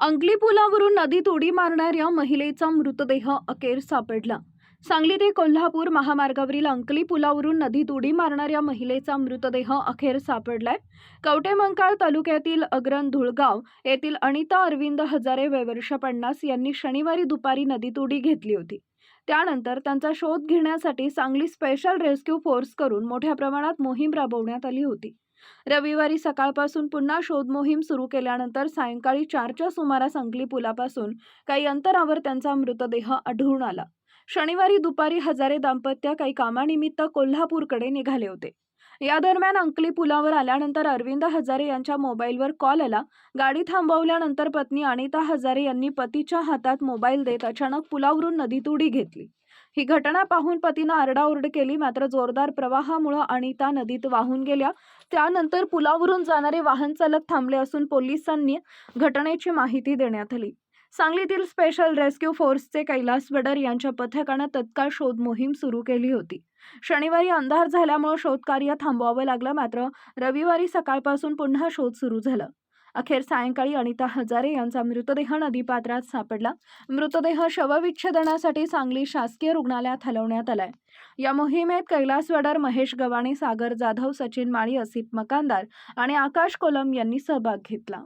अंकली पुलावरून नदीत उडी मारणाऱ्या महिलेचा मृतदेह अखेर सापडला. सांगली ते कोल्हापूर महामार्गावरील अंकली पुलावरून नदीत उडी मारणाऱ्या महिलेचा मृतदेह अखेर सापडलाय. कवटेमंकाळ तालुक्यातील अग्रण धुळगाव येथील अनिता अरविंद हजारे वयवर्ष पन्नास यांनी शनिवारी दुपारी नदीत उडी घेतली होती. त्यानंतर त्यांचा शोध घेण्यासाठी सांगली स्पेशल रेस्क्यू फोर्स करून मोठ्या प्रमाणात मोहीम राबवण्यात आली होती. रविवारी सकाळपासून पुन्हा शोध मोहीम सुरू केल्यानंतर सायंकाळी चारच्या सुमारास अंकली पुलापासून काही अंतरावर त्यांचा मृतदेह आढळून आला. शनिवारी दुपारी हजारे दाम्पत्य काही कामानिमित्त कोल्हापूरकडे निघाले होते. या दरम्यान अंकली पुलावर आल्यानंतर अरविंद हजारे यांच्या मोबाईलवर कॉल आला. गाडी थांबवल्यानंतर पत्नी अनिता हजारे यांनी पतीच्या हातात मोबाईल देत अचानक पुलावरून नदीत उडी घेतली. ही घटना पाहून पतीनं आरडाओरड केली. मात्र जोरदार प्रवाहामुळे अनिता नदीत वाहून गेल्या. त्यानंतर पुलावरून जाणारे वाहन चालक थांबले असून पोलिसांनी घटनेची माहिती देण्यात आली. सांगलीतील स्पेशल रेस्क्यू फोर्सचे कैलास वडर यांच्या पथकानं तत्काळ शोध मोहीम सुरू केली होती. शनिवारी अंधार झाल्यामुळे शोधकार्य थांबवावं लागलं मात्र रविवारी सकाळपासून पुन्हा शोध सुरू झाला. अखेर सायंकाळी अनिता हजारे यांचा मृतदेह नदीपात्रात सापडला. मृतदेह शवविच्छेदनासाठी सांगली शासकीय रुग्णालयात हलवण्यात आलाय. या मोहिमेत कैलास वडर महेश गवाणे सागर जाधव सचिन माळी असित मकानदार आणि आकाश कोलम यांनी सहभाग घेतला.